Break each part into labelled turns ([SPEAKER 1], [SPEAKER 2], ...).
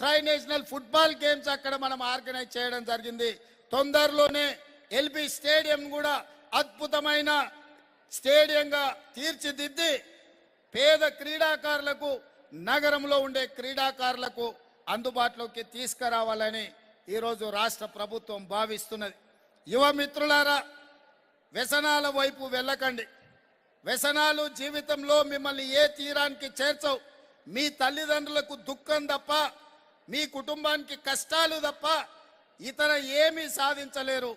[SPEAKER 1] Try national football games అక్కడ మనం organise చేయడం జరిగింది. తొందరలోనే ఎల్బి స్టేడియం కూడా అద్భుతమైన స్టేడియంగా తీర్చిదిద్ది పేద క్రీడాకారులకు నగరంలో ఉండే క్రీడాకారులకు అందుబాటులోకి తీసుకురావాలని ఈరోజు రాష్ట్ర ప్రభుత్వం భావిస్తున్నది. యువ మిత్రులారా వ్యసనాల వైపు వెళ్ళకండి. వ్యసనాలు జీవితంలో మిమ్మల్ని ఏ తీరానికి చేర్చవు. మీ తల్లిదండ్రులకు దుఃఖం తప్ప మీ కుటుంబానికి కష్టాలు తప్ప ఇతర ఏమీ సాధించలేరు.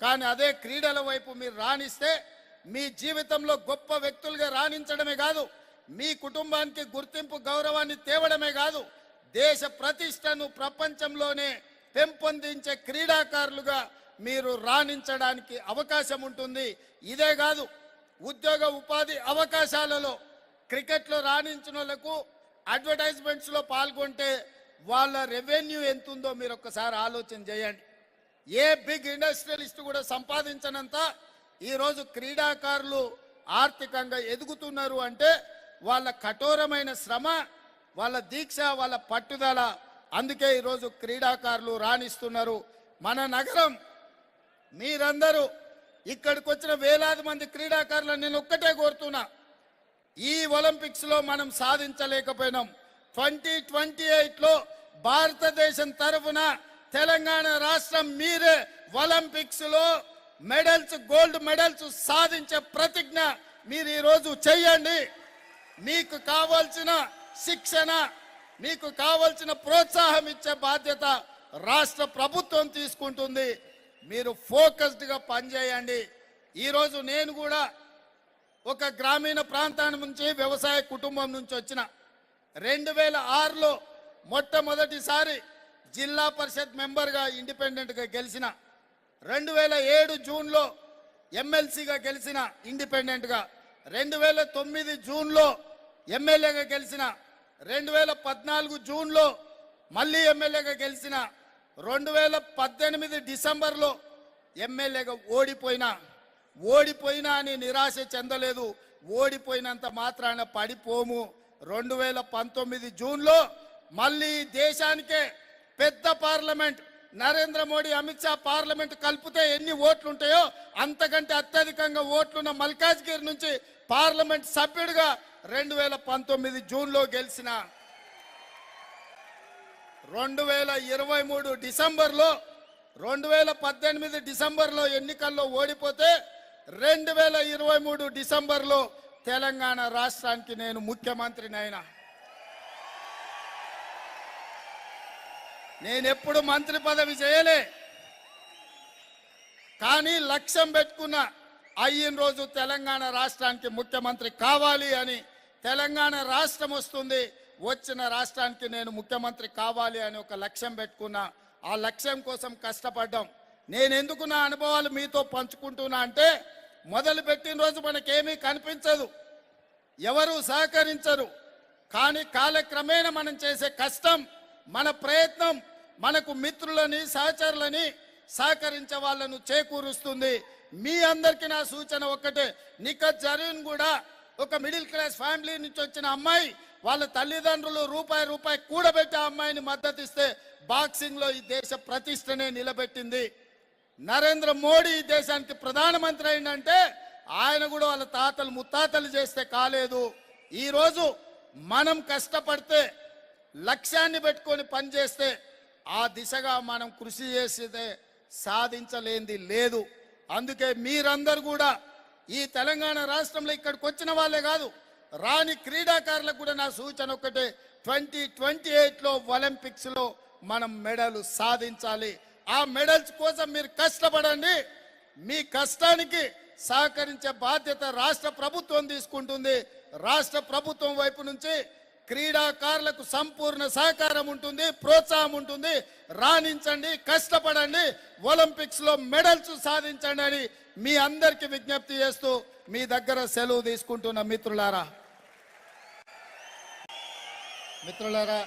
[SPEAKER 1] కానీ అదే క్రీడల వైపు మీరు రాణిస్తే మీ జీవితంలో గొప్ప వ్యక్తులుగా రాణించడమే కాదు మీ కుటుంబానికి గుర్తింపు గౌరవాన్ని తేవడమే కాదు దేశ ప్రతిష్టను ప్రపంచంలోనే పెంపొందించే క్రీడాకారులుగా మీరు రాణించడానికి అవకాశం ఉంటుంది. ఇదే కాదు ఉద్యోగ ఉపాధి అవకాశాలలో క్రికెట్లో రాణించిన వాళ్ళకు అడ్వర్టైజ్మెంట్స్లో పాల్గొంటే వాళ్ళ రెవెన్యూ ఎంత ఉందో మీరు ఒక్కసారి ఆలోచన చేయండి. ఏ బిగ్ ఇండస్ట్రియలిస్ట్ కూడా సంపాదించనంత ఈరోజు క్రీడాకారులు ఆర్థికంగా ఎదుగుతున్నారు అంటే వాళ్ళ కఠోరమైన శ్రమ వాళ్ళ దీక్ష వాళ్ళ పట్టుదల అందుకే ఈరోజు క్రీడాకారులు రాణిస్తున్నారు. మన నగరం మీరందరూ ఇక్కడికి వచ్చిన వేలాది మంది క్రీడాకారులను నేను ఒక్కటే కోరుతున్నా. ఈ ఒలింపిక్స్లో మనం సాధించలేకపోయినాం. ట్వంటీ ట్వంటీ ఎయిట్లో భారతదేశం తరఫున తెలంగాణ రాష్ట్రం మీరే ఒలింపిక్స్లో మెడల్స్ గోల్డ్ మెడల్స్ సాధించే ప్రతిజ్ఞ మీరు ఈరోజు చెయ్యండి మీకు కావాల్సిన శిక్షణ మీకు కావలసిన ప్రోత్సాహం ఇచ్చే బాధ్యత రాష్ట్ర ప్రభుత్వం తీసుకుంటుంది. మీరు ఫోకస్డ్గా పనిచేయండి. ఈరోజు నేను కూడా ఒక గ్రామీణ ప్రాంతాన్ని నుంచి వ్యవసాయ కుటుంబం నుంచి వచ్చిన రెండు వేల ఆరులో మొట్టమొదటిసారి జిల్లా పరిషత్ మెంబర్గా ఇండిపెండెంట్గా గెలిచిన రెండు వేల ఏడు జూన్లో ఎమ్మెల్సీగా గెలిచిన ఇండిపెండెంట్గా రెండు వేల తొమ్మిది జూన్లో ఎమ్మెల్యేగా గెలిచిన రెండు వేల పద్నాలుగు జూన్లో మళ్ళీ ఎమ్మెల్యేగా గెలిచిన రెండు వేల పద్దెనిమిది డిసెంబర్లో ఎమ్మెల్యేగా ఓడిపోయినా ఓడిపోయినా అని నిరాశ చెందలేదు ఓడిపోయినంత మాత్రాన పడిపోము. రెండు వేల పంతొమ్మిది జూన్లో మళ్ళీ దేశానికే పెద్ద పార్లమెంట్ నరేంద్ర మోడీ అమిత్ షా పార్లమెంట్ కలిపితే ఎన్ని ఓట్లు ఉంటాయో అంతకంటే అత్యధికంగా ఓట్లున్న మల్కాజ్గిరి నుంచి పార్లమెంట్ సభ్యుడిగా రెండు వేల పంతొమ్మిది జూన్లో గెలిచిన. రెండు వేల ఇరవై మూడు డిసెంబర్లో రెండు వేల పద్దెనిమిది డిసెంబర్లో ఎన్నికల్లో ఓడిపోతే రెండు వేల ఇరవై మూడు డిసెంబర్లో తెలంగాణ రాష్ట్రానికి నేను ముఖ్యమంత్రిని అయినా మంత్రి పదవి చేయలే. కానీ లక్ష్యం పెట్టుకున్న అయిన రోజు తెలంగాణ రాష్ట్రానికి ముఖ్యమంత్రి కావాలి అని తెలంగాణ రాష్ట్రం వస్తుంది వచ్చిన రాష్ట్రానికి నేను ముఖ్యమంత్రి కావాలి అని ఒక లక్ష్యం పెట్టుకున్నా. ఆ లక్ష్యం కోసం కష్టపడ్డాం. నేను ఎందుకు నా అనుభవాలు మీతో పంచుకుంటున్నా అంటే మొదలు పెట్టిన రోజు మనకేమీ కనిపించదు. ఎవరు సహకరించరు. కానీ కాలక్రమేణా మనం చేసే కష్టం మన ప్రయత్నం మనకు మిత్రులని సహచరులని సహకరించే వాళ్ళను చేకూరుస్తుంది. మీ అందరికీ నా సూచన ఒక్కటే. నిఖత్ జరీన్ కూడా ఒక మిడిల్ క్లాస్ ఫ్యామిలీ నుంచి వచ్చిన అమ్మాయి వాళ్ళ తల్లిదండ్రులు రూపాయి రూపాయి కూడబెట్టి ఆ అమ్మాయిని మద్దతు ఇస్తే ఈ దేశ ప్రతిష్టనే నిలబెట్టింది. నరేంద్ర మోడీ దేశానికి ప్రధానమంత్రి అయిందంటే ఆయన కూడా వాళ్ళ తాతలు ముత్తాతలు చేస్తే కాలేదు. ఈరోజు మనం కష్టపడితే లక్ష్యాన్ని పెట్టుకొని పనిచేస్తే ఆ దిశగా మనం కృషి చేసేదే సాధించలేంది లేదు. అందుకే మీరందరూ కూడా ఈ తెలంగాణ రాష్ట్రంలో ఇక్కడికి వచ్చిన వాళ్ళే కాదు రాని క్రీడాకారులకు కూడా నా సూచన ఒకటే ట్వంటీ ట్వంటీ ఎయిట్లో ఒలింపిక్స్లో మనం మెడలు సాధించాలి. ఆ మెడల్స్ కోసం మీరు కష్టపడండి. మీ కష్టానికి సహకరించే బాధ్యత రాష్ట్ర ప్రభుత్వం తీసుకుంటుంది. రాష్ట్ర ప్రభుత్వం వైపు నుంచి క్రీడాకారులకు సంపూర్ణ సహకారం ఉంటుంది ప్రోత్సాహం ఉంటుంది. రాణించండి కష్టపడండి. ఒలింపిక్స్లో మెడల్స్ సాధించండి అని మీ అందరికి విజ్ఞప్తి చేస్తూ మీ దగ్గర సెలవు తీసుకుంటున్న మిత్రులారా. మిత్రులారా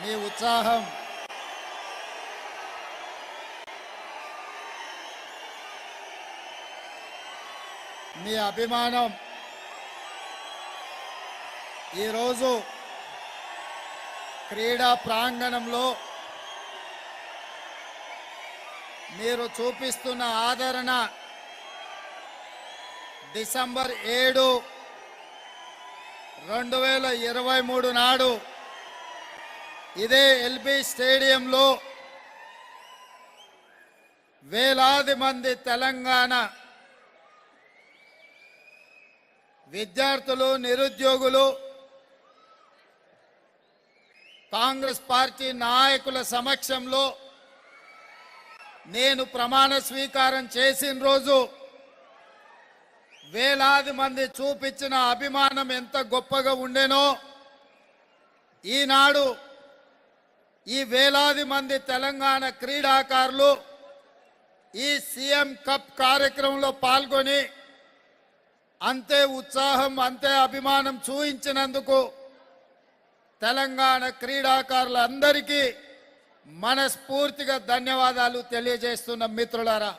[SPEAKER 1] మీ ఉత్సాహం. మీ అభిమానం. ఈరోజు క్రీడా ప్రాంగణంలో మీరు చూపిస్తున్న ఆదరణ డిసెంబర్ ఏడు రెండు వేల ఇరవై మూడు నాడు ఇదే ఎల్బీ స్టేడియంలో వేలాది మంది తెలంగాణ విద్యార్థులు నిరుద్యోగులు కాంగ్రెస్ పార్టీ నాయకుల సమక్షంలో నేను ప్రమాణ స్వీకారం చేసిన రోజు వేలాది మంది చూపించిన అభిమానం ఎంత గొప్పగా ఉండేనో ఈనాడు ఈ వేలాది మంది తెలంగాణ క్రీడాకారులు ఈ సీఎం కప్ కార్యక్రమంలో పాల్గొని అంతే ఉత్సాహం అంతే అభిమానం చూయించినందుకు తెలంగాణ క్రీడాకారులందరికీ మనస్ఫూర్తిగా ధన్యవాదాలు తెలియజేస్తున్న మిత్రులారా.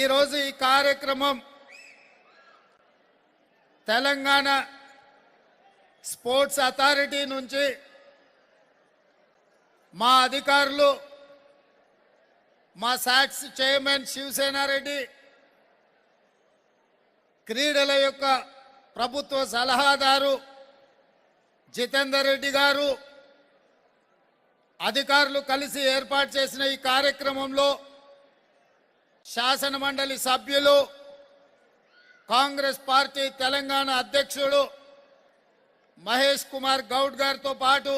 [SPEAKER 1] ఈరోజు ఈ కార్యక్రమం తెలంగాణ స్పోర్ట్స్ అథారిటీ నుంచి మా అధికారులు మా సాక్స్ చైర్మన్ శివసేనారెడ్డి క్రీడల యొక్క ప్రభుత్వ సలహాదారు జితేందర్ రెడ్డి గారు అధికారులు కలిసి ఏర్పాటు చేసిన ఈ కార్యక్రమంలో శాసన మండలి సభ్యులు కాంగ్రెస్ పార్టీ తెలంగాణ అధ్యక్షుడు మహేష్ కుమార్ గౌడ్ గారితో పాటు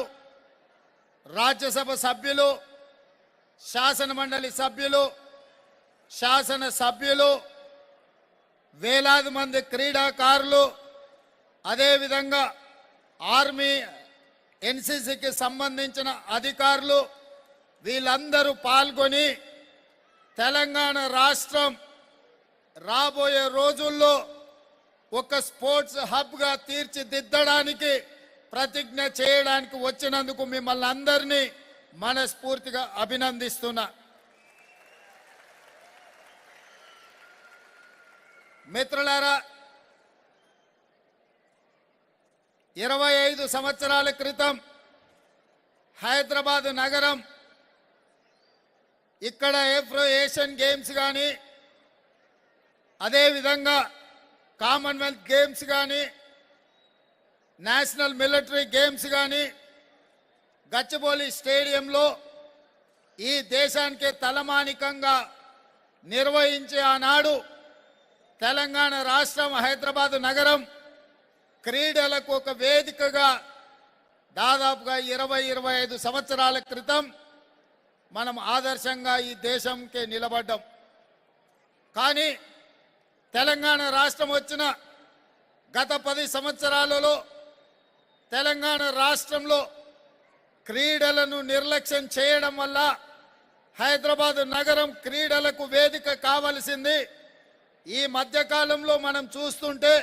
[SPEAKER 1] రాజ్యసభ సభ్యులు శాసన మండలి సభ్యులు శాసన సభ్యులు వేలాది మంది క్రీడాకారులు అదేవిధంగా ఆర్మీ ఎన్సీసీకి సంబంధించిన అధికారులు వీళ్ళందరూ పాల్గొని తెలంగాణ రాష్ట్రం రాబోయే రోజుల్లో ఒక స్పోర్ట్స్ హబ్గా తీర్చిదిద్దడానికి ప్రతిజ్ఞ చేయడానికి వచ్చినందుకు మిమ్మల్ని అందరినీ మనస్ఫూర్తిగా అభినందిస్తున్నా. మిత్రులారా ఇరవై ఐదు సంవత్సరాల క్రితం హైదరాబాద్ నగరం ఇక్కడ ఏప్రో ఏషియన్ గేమ్స్ కానీ అదేవిధంగా కామన్వెల్త్ గేమ్స్ కానీ నేషనల్ మిలిటరీ గేమ్స్ కానీ గచ్చిబౌలి స్టేడియంలో ఈ దేశానికి తలమానికంగా నిర్వహించే ఆనాడు తెలంగాణ రాష్ట్రం హైదరాబాద్ నగరం క్రీడలకు ఒక వేదికగా దాదాపుగా ఇరవై ఇరవై ఐదు సంవత్సరాల క్రితం మనం ఆదర్శంగా ఈ దేశంకి నిలబడ్డాం. కానీ తెలంగాణ రాష్ట్రం వచ్చిన గత పది సంవత్సరాలలో తెలంగాణ రాష్ట్రంలో క్రీడలను నిర్లక్ష్యం చేయడం వల్ల హైదరాబాద్ నగరం క్రీడలకు వేదిక కావలసింది. ఈ మధ్యకాలంలో మనం చూస్తుంటే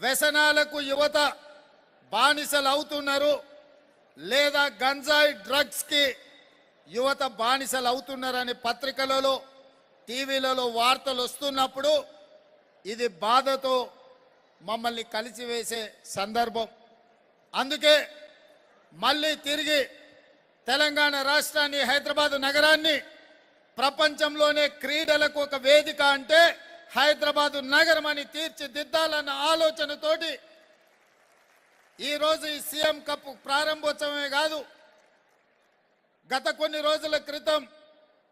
[SPEAKER 1] వ్యసనాలకు యువత బానిసలు అవుతున్నారు లేదా గంజాయి డ్రగ్స్కి యువత బానిసలు అవుతున్నారని పత్రికలలో టీవీలలో వార్తలు వస్తున్నప్పుడు ఇది బాధతో మమ్మల్ని కలిసివేసే సందర్భం. అందుకే మళ్ళీ తిరిగి తెలంగాణ రాష్ట్రాన్ని హైదరాబాద్ నగరాన్ని ప్రపంచంలోనే క్రీడలకు ఒక వేదిక అంటే హైదరాబాదు నగరం అని తీర్చిదిద్దాలన్న ఆలోచనతోటి ఈరోజు ఈ సీఎం కప్ ప్రారంభోత్సవమే కాదు గత కొన్ని రోజుల క్రితం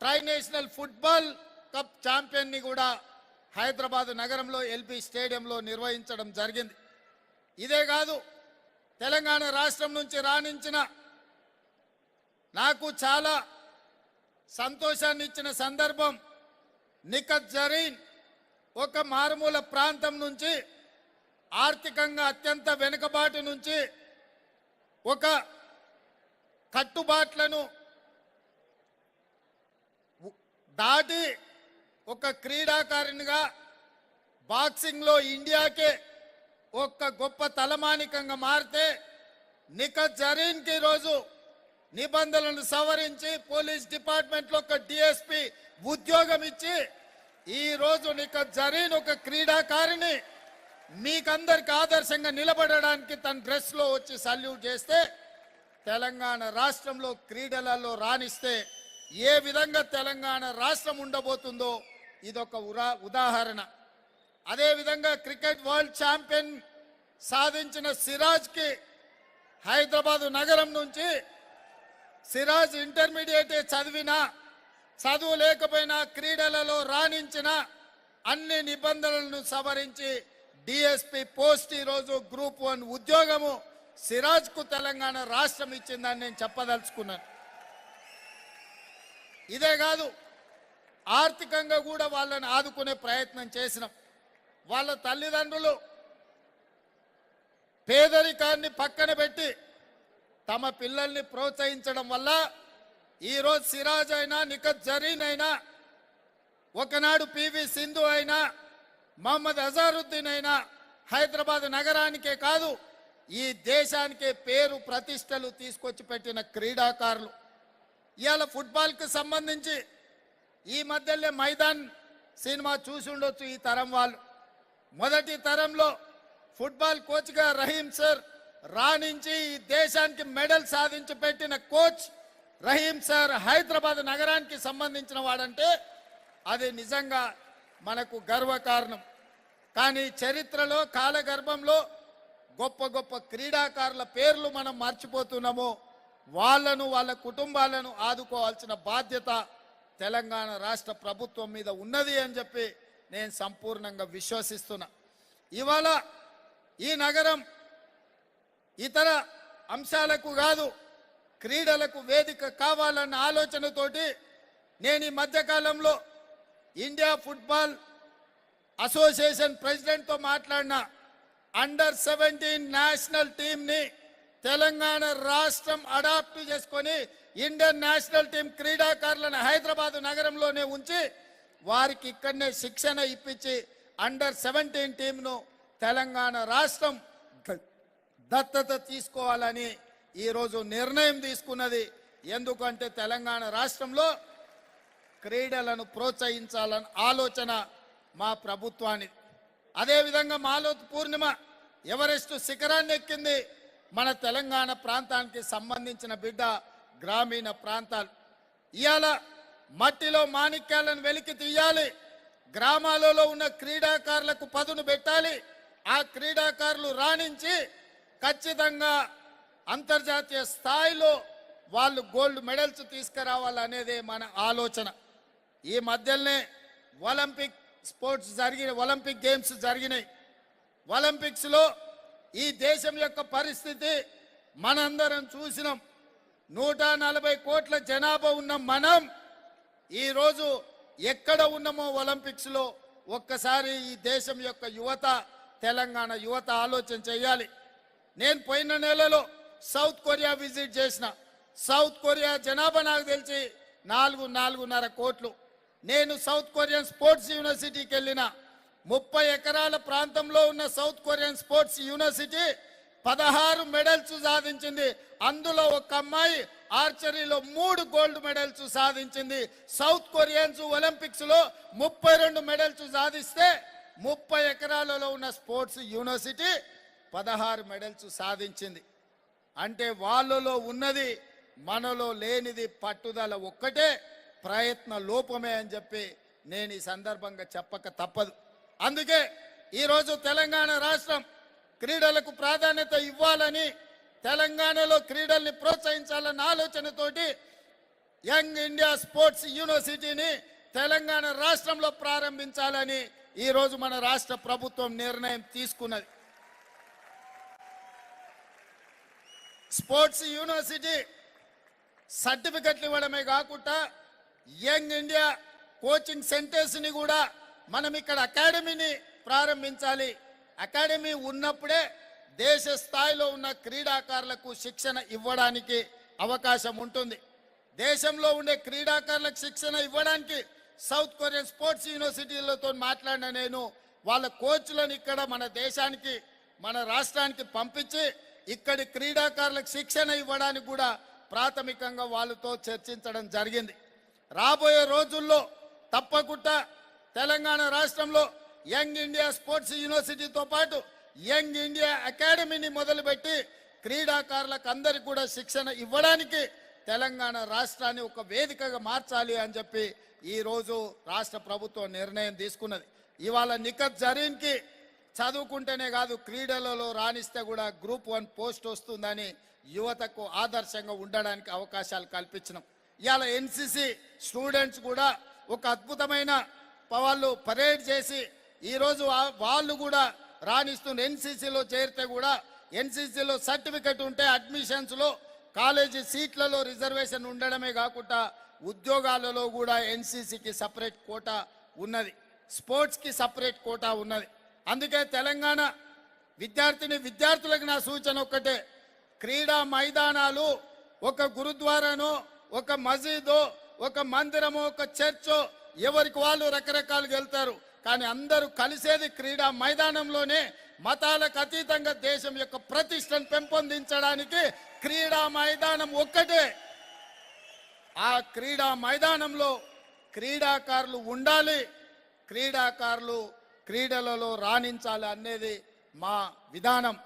[SPEAKER 1] ట్రై నేషనల్ ఫుట్బాల్ కప్ ఛాంపియన్ని కూడా హైదరాబాద్ నగరంలో ఎల్పి స్టేడియంలో నిర్వహించడం జరిగింది. ఇదే కాదు తెలంగాణ రాష్ట్రం నుంచి రాణించిన నాకు చాలా సంతోషాన్ని ఇచ్చిన సందర్భం నిఖత్ జరీన్ ఒక మారుమూల ప్రాంతం నుంచి ఆర్థికంగా అత్యంత వెనుకబాటు నుంచి ఒక కట్టుబాట్లను దాటి ఒక క్రీడాకారునిగా బాక్సింగ్లో ఇండియాకే ఒక గొప్ప తలమానికంగా మారితే నిఖత్ జరీన్కి ఈరోజు నిబంధనలను సవరించి పోలీస్ డిపార్ట్మెంట్లో ఒక డిఎస్పి ఉద్యోగం ఇచ్చి ఈ రోజు జరీన్ ఒక క్రీడాకారిణి మీకందరికి ఆదర్శంగా నిలబడడానికి తన డ్రెస్లో వచ్చి సల్యూట్ చేస్తే తెలంగాణ రాష్ట్రంలో క్రీడలలో రాణిస్తే ఏ విధంగా తెలంగాణ రాష్ట్రం ఉండబోతుందో ఇదొక ఉరా ఉదాహరణ. అదేవిధంగా క్రికెట్ వరల్డ్ ఛాంపియన్ సాధించిన సిరాజ్కి హైదరాబాదు నగరం నుంచి సిరాజ్ ఇంటర్మీడియట్ చదివినా చదువు లేకపోయినా క్రీడలలో రాణించిన అన్ని నిబంధనలను సవరించి డిఎస్పి పోస్ట్ ఈరోజు గ్రూప్ వన్ ఉద్యోగము సిరాజ్కు తెలంగాణ రాష్ట్రం ఇచ్చిందని నేను చెప్పదలుచుకున్నాను. ఇదే కాదు ఆర్థికంగా కూడా వాళ్ళని ఆదుకునే ప్రయత్నం చేసినాం. వాళ్ళ తల్లిదండ్రులు పేదరికాన్ని పక్కన పెట్టి తమ పిల్లల్ని ప్రోత్సహించడం వల్ల ఈరోజు సిరాజ్ అయినా నిఖత్ జరీన్ అయినా ఒకనాడు పివి సింధు అయినా మహమ్మద్ అజారుద్దీన్ అయినా హైదరాబాద్ నగరానికే కాదు ఈ దేశానికే పేరు ప్రతిష్టలు తీసుకొచ్చి పెట్టిన క్రీడాకారులు. ఇవాళ ఫుట్బాల్కి సంబంధించి ఈ మధ్యలో మైదాన్ సినిమా చూసి ఉండొచ్చు ఈ తరం వాళ్ళు. మొదటి తరంలో ఫుట్బాల్ కోచ్గా రహీం సార్ రాణించి ఈ దేశానికి మెడల్ సాధించి పెట్టిన కోచ్ రహీం సార్ హైదరాబాద్ నగరానికి సంబంధించిన వాడంటే అది నిజంగా మనకు గర్వకారణం. కానీ చరిత్రలో కాలగర్భంలో గొప్ప గొప్ప క్రీడాకారుల పేర్లు మనం మర్చిపోతున్నాము వాళ్ళను వాళ్ళ కుటుంబాలను ఆదుకోవాల్సిన బాధ్యత తెలంగాణ రాష్ట్ర ప్రభుత్వం మీద ఉన్నది అని చెప్పి నేను సంపూర్ణంగా విశ్వసిస్తున్నా. ఇవాళ ఈ నగరం ఇతర అంశాలకు కాదు క్రీడలకు వేదిక కావాలన్న ఆలోచనతోటి నేను ఈ మధ్యకాలంలో ఇండియా ఫుట్బాల్ అసోసియేషన్ ప్రెసిడెంట్తో మాట్లాడిన అండర్ సెవెంటీన్ నేషనల్ టీంని తెలంగాణ రాష్ట్రం అడాప్ట్ చేసుకొని ఇండియన్ నేషనల్ టీం క్రీడాకారులను హైదరాబాద్ నగరంలోనే ఉంచి వారికి ఇక్కడనే శిక్షణ ఇప్పించి అండర్ సెవెంటీన్ టీంను తెలంగాణ రాష్ట్రం దత్తత తీసుకోవాలని ఈరోజు నిర్ణయం తీసుకున్నది. ఎందుకంటే తెలంగాణ రాష్ట్రంలో క్రీడలను ప్రోత్సహించాలన్న ఆలోచన మా ప్రభుత్వానికి అదేవిధంగా మాలోత్ పూర్ణిమ ఎవరెస్ట్ శిఖరాన్ని ఎక్కింది? మన తెలంగాణ ప్రాంతానికి సంబంధించిన బిడ్డ గ్రామీణ ప్రాంతాలు. ఇవాళ మట్టిలో మాణిక్యాలను వెలికి తీయాలి. గ్రామాలలో ఉన్న క్రీడాకారులకు పదును పెట్టాలి. ఆ క్రీడాకారులు రాణించి ఖచ్చితంగా అంతర్జాతీయ స్థాయిలో వాళ్ళు గోల్డ్ మెడల్స్ తీసుకురావాలనేదే మన ఆలోచన. ఈ మధ్యనే ఒలింపిక్ స్పోర్ట్స్ జరిగిన ఒలింపిక్ గేమ్స్ జరిగినాయి. ఒలింపిక్స్లో ఈ దేశం యొక్క పరిస్థితి మనందరం చూసినాం. నూట నలభై కోట్ల జనాభా ఉన్న మనం ఈరోజు ఎక్కడ ఉన్నామో ఒలింపిక్స్లో ఒక్కసారి ఈ దేశం యొక్క యువత తెలంగాణ యువత ఆలోచన చేయాలి. నేను పోయిన నెలలో సౌత్ కొరియా విజిట్ చేసిన. సౌత్ కొరియా జనాభా నాకు తెలిసి నాలుగు నాలుగున్నర కోట్లు. నేను సౌత్ కొరియన్ స్పోర్ట్స్ యూనివర్సిటీకి వెళ్ళిన. ముప్పై ఎకరాల ప్రాంతంలో ఉన్న సౌత్ కొరియన్ స్పోర్ట్స్ యూనివర్సిటీ పదహారు మెడల్స్ సాధించింది. అందులో ఒక అమ్మాయి ఆర్చరీలో మూడు గోల్డ్ మెడల్స్ సాధించింది. సౌత్ కొరియన్స్ ఒలింపిక్స్లో ముప్పై రెండు మెడల్స్ సాధిస్తే ముప్పై ఎకరాలలో ఉన్న స్పోర్ట్స్ యూనివర్సిటీ పదహారు మెడల్స్ సాధించింది. అంటే వాళ్ళలో ఉన్నది మనలో లేనిది పట్టుదల ఒక్కటే ప్రయత్న లోపమే అని చెప్పి నేను ఈ సందర్భంగా చెప్పక తప్పదు. అందుకే ఈరోజు తెలంగాణ రాష్ట్రం క్రీడలకు ప్రాధాన్యత ఇవ్వాలని తెలంగాణలో క్రీడల్ని ప్రోత్సహించాలన్న ఆలోచనతోటి యంగ్ ఇండియా స్పోర్ట్స్ యూనివర్సిటీని తెలంగాణ రాష్ట్రంలో ప్రారంభించాలని ఈరోజు మన రాష్ట్ర ప్రభుత్వం నిర్ణయం తీసుకున్నది. స్పోర్ట్స్ యూనివర్సిటీ సర్టిఫికెట్లు ఇవ్వడమే కాకుండా యంగ్ ఇండియా కోచింగ్ సెంటర్స్ని కూడా మనం ఇక్కడ అకాడమీని ప్రారంభించాలి. అకాడమీ ఉన్నప్పుడే దేశ స్థాయిలో ఉన్న క్రీడాకారులకు శిక్షణ ఇవ్వడానికి అవకాశం ఉంటుంది. దేశంలో ఉండే క్రీడాకారులకు శిక్షణ ఇవ్వడానికి సౌత్ కొరియన్ స్పోర్ట్స్ యూనివర్సిటీలతో మాట్లాడిన నేను వాళ్ళ కోచ్లను ఇక్కడ మన దేశానికి మన రాష్ట్రానికి పంపించి ఇక్కడి క్రీడాకారులకు శిక్షణ ఇవ్వడానికి కూడా ప్రాథమికంగా వాళ్ళతో చర్చించడం జరిగింది. రాబోయే రోజుల్లో తప్పకుండా తెలంగాణ రాష్ట్రంలో యంగ్ ఇండియా స్పోర్ట్స్ యూనివర్సిటీతో పాటు యంగ్ ఇండియా అకాడమీని మొదలుపెట్టి క్రీడాకారులకు అందరికి కూడా శిక్షణ ఇవ్వడానికి తెలంగాణ రాష్ట్రాన్ని ఒక వేదికగా మార్చాలి అని చెప్పి ఈరోజు రాష్ట్ర ప్రభుత్వం నిర్ణయం తీసుకున్నది. ఇవాళ నిఖత్ జరీన్కి చదువుకుంటేనే కాదు క్రీడలలో రాణిస్తే కూడా గ్రూప్ వన్ పోస్ట్ వస్తుందని యువతకు ఆదర్శంగా ఉండడానికి అవకాశాలు కల్పించినాం. ఇవాళ ఎన్సిసి స్టూడెంట్స్ కూడా ఒక అద్భుతమైన వాళ్ళు పరేడ్ చేసి ఈరోజు వాళ్ళు కూడా రాణిస్తున్న ఎన్సీసీలో చేరితే కూడా ఎన్సీసీలో సర్టిఫికెట్ ఉంటే అడ్మిషన్స్లో కాలేజీ సీట్లలో రిజర్వేషన్ ఉండడమే కాకుండా ఉద్యోగాలలో కూడా ఎన్సీసీకి సపరేట్ కోటా ఉన్నది. స్పోర్ట్స్కి సపరేట్ కోటా ఉన్నది. అందుకే తెలంగాణ విద్యార్థిని విద్యార్థులకు నా సూచన ఒక్కటే. క్రీడా మైదానాలు ఒక గురుద్వారానో ఒక మసీదో ఒక మందిరమో ఒక చర్చో ఎవరికి వాళ్ళు రకరకాలుగా వెళ్తారు. కానీ అందరూ కలిసేది క్రీడా మైదానంలోనే మతాలకు అతీతంగా దేశం యొక్క ప్రతిష్టను పెంపొందించడానికి క్రీడా మైదానం ఒక్కటే. ఆ క్రీడా మైదానంలో క్రీడాకారులు ఉండాలి క్రీడాకారులు క్రీడలలో రాణించాలి అనేది మా విధానం.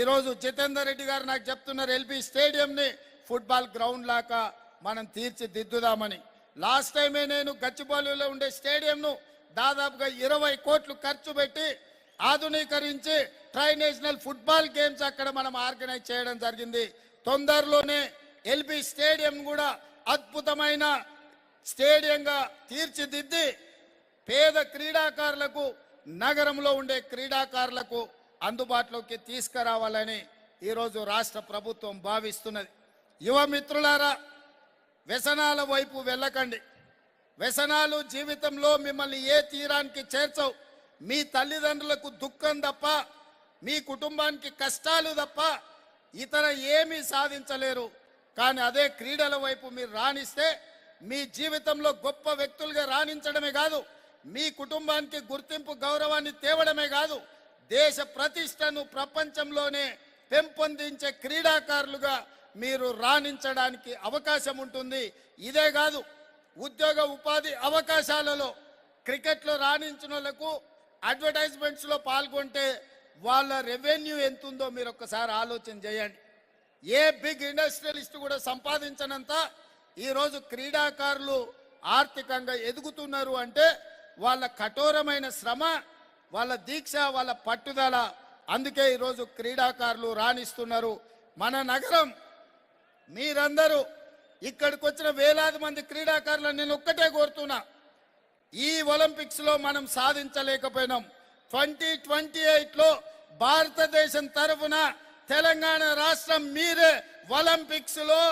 [SPEAKER 1] ఈరోజు జితేందర్ రెడ్డి గారు నాకు చెప్తున్నారు ఎల్బీ స్టేడియంని ఫుట్బాల్ గ్రౌండ్ లాగా మనం తీర్చిదిద్దుదామని. లాస్ట్ టైమే నేను గచ్చిబౌలిలో ఉండే స్టేడియంను దాదాపుగా ఇరవై కోట్లు ఖర్చు పెట్టి ఆధునీకరించి ట్రై నేషనల్ ఫుట్బాల్ గేమ్స్ అక్కడ మనం ఆర్గనైజ్ చేయడం జరిగింది. తొందరలోనే ఎల్బీ స్టేడియం కూడా అద్భుతమైన స్టేడియంగా తీర్చిదిద్ది పేద క్రీడాకారులకు నగరంలో ఉండే క్రీడాకారులకు అందుబాటులోకి తీసుకురావాలని ఈరోజు రాష్ట్ర ప్రభుత్వం భావిస్తున్నది. యువ మిత్రులారా వ్యసనాల వైపు వెళ్ళకండి. వ్యసనాలు జీవితంలో మిమ్మల్ని ఏ తీరానికి చేర్చవు. మీ తల్లిదండ్రులకు దుఃఖం తప్ప మీ కుటుంబానికి కష్టాలు తప్ప ఇతర ఏమీ సాధించలేరు. కానీ అదే క్రీడల వైపు మీరు రాణిస్తే మీ జీవితంలో గొప్ప వ్యక్తులుగా రాణించడమే కాదు మీ కుటుంబానికి గుర్తింపు గౌరవాన్ని తేవడమే కాదు దేశ ప్రతిష్టను ప్రపంచంలోనే పెంపొందించే క్రీడాకారులుగా మీరు రాణించడానికి అవకాశం ఉంటుంది. ఇదే కాదు ఉద్యోగ ఉపాధి అవకాశాలలో క్రికెట్లో రాణించిన వాళ్ళకు అడ్వర్టైజ్మెంట్స్లో పాల్గొంటే వాళ్ళ రెవెన్యూ ఎంత ఉందో మీరు ఒక్కసారి ఆలోచన చేయండి. ఏ బిగ్ ఇండస్ట్రియలిస్ట్ కూడా సంపాదించనంత ఈరోజు క్రీడాకారులు ఆర్థికంగా ఎదుగుతున్నారు అంటే వాళ్ళ కఠోరమైన శ్రమ వాళ్ళ దీక్ష వాళ్ళ పట్టుదల అందుకే ఈరోజు క్రీడాకారులు రాణిస్తున్నారు. మన నగరం మీరందరూ ఇక్కడికి వచ్చిన వేలాది మంది క్రీడాకారులను నేను ఒక్కటే కోరుతున్నా. ఈ ఒలింపిక్స్లో మనం సాధించలేకపోయినాం. ట్వంటీ ట్వంటీ ఎయిట్లో భారతదేశం తరఫున తెలంగాణ రాష్ట్రం మీరే ఒలింపిక్స్లో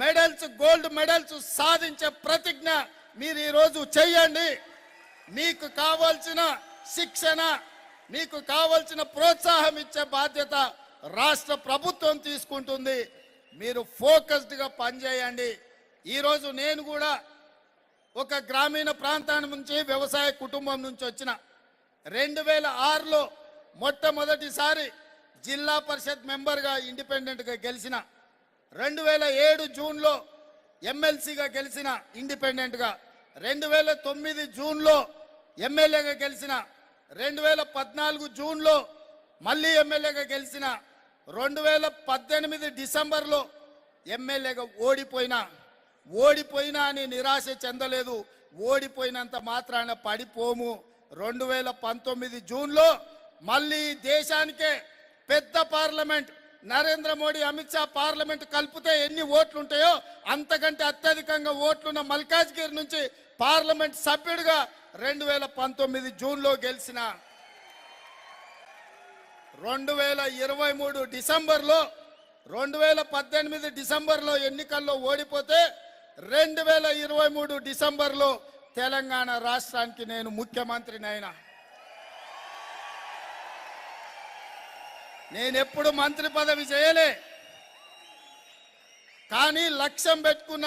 [SPEAKER 1] మెడల్స్ గోల్డ్ మెడల్స్ సాధించే ప్రతిజ్ఞ మీరు ఈరోజు చేయండి. చెయ్యండి మీకు కావాల్సిన శిక్షణ మీకు కావాల్సిన ప్రోత్సాహం ఇచ్చే బాధ్యత రాష్ట్ర ప్రభుత్వం తీసుకుంటుంది. మీరు ఫోకస్డ్గా పనిచేయండి ఈరోజు నేను కూడా ఒక గ్రామీణ ప్రాంతాన్ని నుంచి వ్యవసాయ కుటుంబం నుంచి వచ్చిన రెండు వేల ఆరులో మొట్టమొదటిసారి జిల్లా పరిషత్ మెంబర్గా ఇండిపెండెంట్గా గెలిచిన రెండు వేల ఏడు జూన్లో ఎమ్మెల్సీగా గెలిచిన ఇండిపెండెంట్గా రెండు వేల తొమ్మిది జూన్లో ఎమ్మెల్యేగా గెలిచిన రెండు వేల పద్నాలుగు జూన్లో మళ్ళీ ఎమ్మెల్యేగా గెలిచిన రెండు వేల పద్దెనిమిది డిసెంబర్లో ఎమ్మెల్యేగా ఓడిపోయినా ఓడిపోయినా అని నిరాశ చెందలేదు. ఓడిపోయినంత మాత్రాన పడిపోము. రెండు వేల పంతొమ్మిది జూన్లో మళ్ళీ దేశానికే పెద్ద పార్లమెంట్ నరేంద్ర మోడీ అమిత్ షా పార్లమెంట్ కలిపితే ఎన్ని ఓట్లు ఉంటాయో అంతకంటే అత్యధికంగా ఓట్లున్న మల్కాజ్గిరి నుంచి పార్లమెంట్ సభ్యుడిగా రెండు వేల పంతొమ్మిది జూన్లో గెలిచిన రెండు వేల ఇరవై మూడు డిసెంబర్లో రెండు వేల పద్దెనిమిది డిసెంబర్లో ఎన్నికల్లో ఓడిపోతే రెండు వేల ఇరవై మూడు డిసెంబర్లో తెలంగాణ రాష్ట్రానికి నేను ముఖ్యమంత్రినైనా అయినా నేనెప్పుడు మంత్రి పదవి చేయలే. కానీ లక్ష్యం పెట్టుకున్న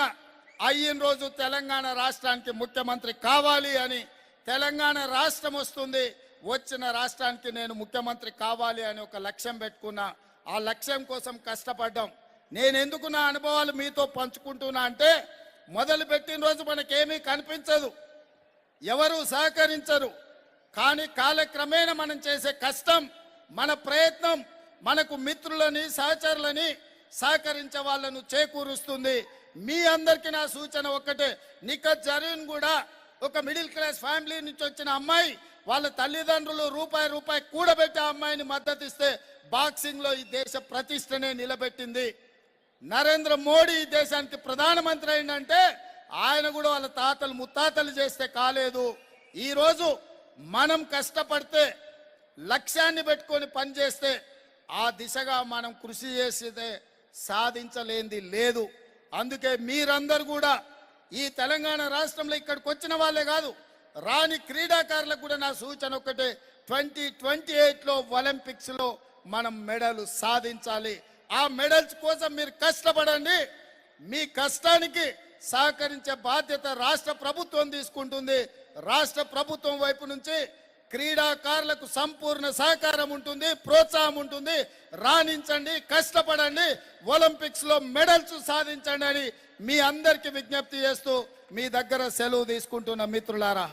[SPEAKER 1] అయిన రోజు తెలంగాణ రాష్ట్రానికి ముఖ్యమంత్రి కావాలి అని తెలంగాణ రాష్ట్రం వస్తుంది. వచ్చిన రాష్ట్రానికి నేను ముఖ్యమంత్రి కావాలి అని ఒక లక్ష్యం పెట్టుకున్నా ఆ లక్ష్యం కోసం కష్టపడ్డాం. నేను ఎందుకు నా అనుభవాలు మీతో పంచుకుంటున్నా అంటే మొదలు పెట్టిన రోజు మనకేమీ కనిపించదు. ఎవరు సహకరించరు. కానీ కాలక్రమేణా మనం చేసే కష్టం మన ప్రయత్నం మనకు మిత్రులని సహచరులని సహకరించే వాళ్ళను చేకూరుస్తుంది. మీ అందరికీ నా సూచన ఒక్కటే. నిఖత్ జరీన్ కూడా ఒక మిడిల్ క్లాస్ ఫ్యామిలీ నుంచి వచ్చిన అమ్మాయి వాళ్ళ తల్లిదండ్రులు రూపాయి రూపాయి కూడబెట్టి అమ్మాయిని మద్దతు ఇస్తే బాక్సింగ్లో ఈ దేశ ప్రతిష్టనే నిలబెట్టింది. నరేంద్ర మోడీ ఈ దేశానికి ప్రధానమంత్రి అయిందంటే ఆయన కూడా వాళ్ళ తాతలు ముత్తాతలు చేస్తే కాలేదు. ఈరోజు మనం కష్టపడితే లక్ష్యాన్ని పెట్టుకొని పనిచేస్తే ఆ దిశగా మనం కృషి చేసేదే సాధించలేంది లేదు. అందుకే మీరందరూ కూడా ఈ తెలంగాణ రాష్ట్రంలో ఇక్కడికి వచ్చిన వాళ్ళే కాదు రాని క్రీడాకారులకు కూడా నా సూచన ఒకటే ట్వంటీ ట్వంటీ ఎయిట్లో ఒలింపిక్స్లో మనం మెడల్ సాధించాలి. ఆ మెడల్స్ కోసం మీరు కష్టపడండి. మీ కష్టానికి సహకరించే బాధ్యత రాష్ట్ర ప్రభుత్వం తీసుకుంటుంది. రాష్ట్ర ప్రభుత్వం వైపు నుంచి క్రీడాకారులకు సంపూర్ణ సహకారం ఉంటుంది ప్రోత్సాహం ఉంటుంది. రాణించండి కష్టపడండి. ఒలింపిక్స్లో మెడల్స్ సాధించండి అని మీ అందరికీ విజ్ఞప్తి చేస్తూ మీ దగ్గర సెలవు తీసుకుంటున్న మిత్రులారా